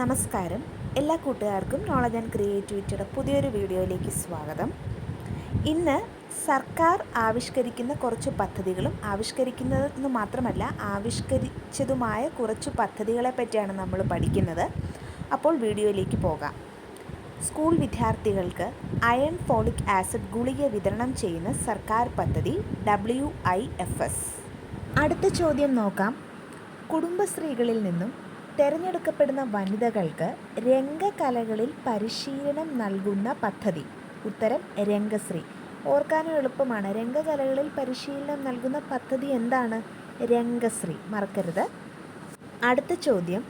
നമസ്കാരം. എല്ലാ കൂട്ടുകാർക്കും നോളജ് ആൻഡ് ക്രിയേറ്റിവിറ്റിയുടെ പുതിയൊരു വീഡിയോയിലേക്ക് സ്വാഗതം. ഇന്ന് സർക്കാർ ആവിഷ്കരിക്കുന്ന കുറച്ച് പദ്ധതികളും ആവിഷ്കരിക്കുന്നതെന്ന് മാത്രമല്ല ആവിഷ്കരിച്ചതുമായ കുറച്ച് പദ്ധതികളെ പറ്റിയാണ് നമ്മൾ പഠിക്കുന്നത്. അപ്പോൾ വീഡിയോയിലേക്ക് പോകാം. സ്കൂൾ വിദ്യാർത്ഥികൾക്ക് അയൺ ഫോളിക് ആസിഡ് ഗുളിക വിതരണം ചെയ്യുന്ന സർക്കാർ പദ്ധതി ഡബ്ല്യു ഐ എഫ് എസ് അടുത്ത ചോദ്യം നോക്കാം. കുടുംബശ്രീകളിൽ നിന്നും തിരഞ്ഞെടുക്കപ്പെടുന്ന വനിതകൾക്ക് രംഗകലകളിൽ പരിശീലനം നൽകുന്ന പദ്ധതി. ഉത്തരം രംഗശ്രീ. ഓർക്കാനും എളുപ്പമാണ്. രംഗകലകളിൽ പരിശീലനം നൽകുന്ന പദ്ധതി എന്താണ്? രംഗശ്രീ. മറക്കരുത്. അടുത്ത ചോദ്യം.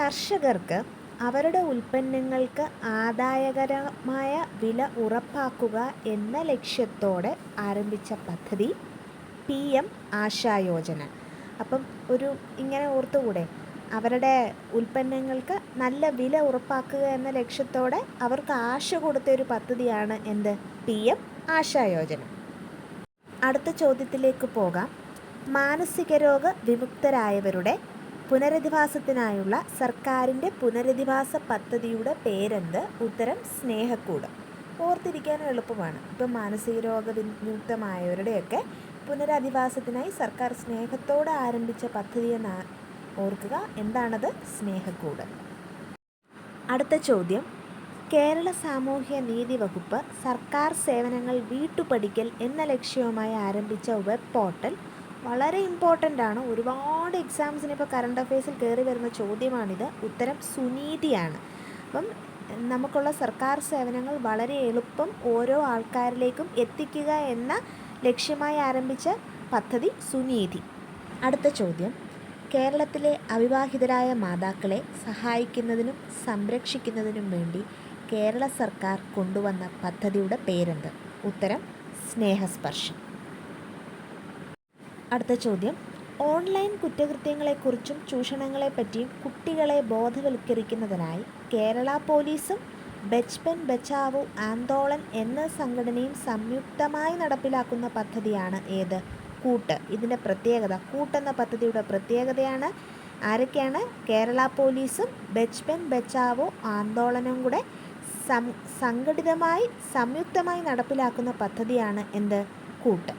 കർഷകർക്ക് അവരുടെ ഉൽപ്പന്നങ്ങൾക്ക് ആദായകരമായ വില ഉറപ്പാക്കുക എന്ന ലക്ഷ്യത്തോടെ ആരംഭിച്ച പദ്ധതി. പി എം ആശായോജന അപ്പം ഒരു ഇങ്ങനെ ഓർത്തുകൂടെ? അവരുടെ ഉൽപ്പന്നങ്ങൾക്ക് നല്ല വില ഉറപ്പാക്കുക എന്ന ലക്ഷ്യത്തോടെ അവർക്ക് ആശ കൊടുത്ത ഒരു പദ്ധതിയാണ് എന്ത്? പി എം ആശായോജന അടുത്ത ചോദ്യത്തിലേക്ക് പോകാം. മാനസിക രോഗ വിമുക്തരായവരുടെ പുനരധിവാസത്തിനായുള്ള സർക്കാരിന്റെ പുനരധിവാസ പദ്ധതിയുടെ പേരെന്ത്? ഉത്തരം സ്നേഹക്കൂട്. ഓർത്തിരിക്കാൻ എളുപ്പമാണ്. ഇപ്പം മാനസിക രോഗ വിമുക്തമായവരുടെയൊക്കെ പുനരധിവാസത്തിനായി സർക്കാർ സ്നേഹത്തോടെ ആരംഭിച്ച പദ്ധതി എന്ന് ഓർക്കുക എന്താണത്? സ്നേഹക്കൂട് അടുത്ത ചോദ്യം. കേരള സാമൂഹ്യ നീതി വകുപ്പ് സർക്കാർ സേവനങ്ങൾ വീട്ടുപടിക്കൽ എന്ന ലക്ഷ്യവുമായി ആരംഭിച്ച വെബ് പോർട്ടൽ വളരെ ഇമ്പോർട്ടന്റ് ആണ്. ഒരുപാട് എക്സാംസിന് ഇപ്പോൾ കറണ്ട് അഫയേഴ്സിൽ കയറി വരുന്ന ചോദ്യമാണിത്. ഉത്തരം സുനീതിയാണ്. അപ്പം നമുക്കുള്ള സർക്കാർ സേവനങ്ങൾ വളരെ എളുപ്പം ഓരോ ആൾക്കാരിലേക്കും എത്തിക്കുക എന്ന ലക്ഷ്യമായി ആരംഭിച്ച പദ്ധതി സുനീതി. അടുത്ത ചോദ്യം. കേരളത്തിലെ അവിവാഹിതരായ മാതാക്കളെ സഹായിക്കുന്നതിനും സംരക്ഷിക്കുന്നതിനും വേണ്ടി കേരള സർക്കാർ കൊണ്ടുവന്ന പദ്ധതിയുടെ പേരെന്ത്? ഉത്തരം സ്നേഹസ്പർശം. അടുത്ത ചോദ്യം. ഓൺലൈൻ കുറ്റകൃത്യങ്ങളെക്കുറിച്ചും ചൂഷണങ്ങളെപ്പറ്റിയും കുട്ടികളെ ബോധവൽക്കരിക്കുന്നതിനായി കേരള പോലീസും ബച്പൻ ബച്ചാവു ആന്തോളൻ എന്ന സംഘടനയും സംയുക്തമായി നടപ്പിലാക്കുന്ന പദ്ധതിയാണ് ഏത്? കൂട്ട് ഇതിന്റെ പ്രത്യേകത. കൂട്ടെന്ന പദ്ധതിയുടെ പ്രത്യേകതയാണ് ആരൊക്കെയാണ്? കേരള പോലീസും ബച്പൻ ബച്ചാവോ ആന്തോളനും കൂടെ സംഘടിതമായി സംയുക്തമായി നടപ്പിലാക്കുന്ന പദ്ധതിയാണ് എന്ത്? കൂട്ട്.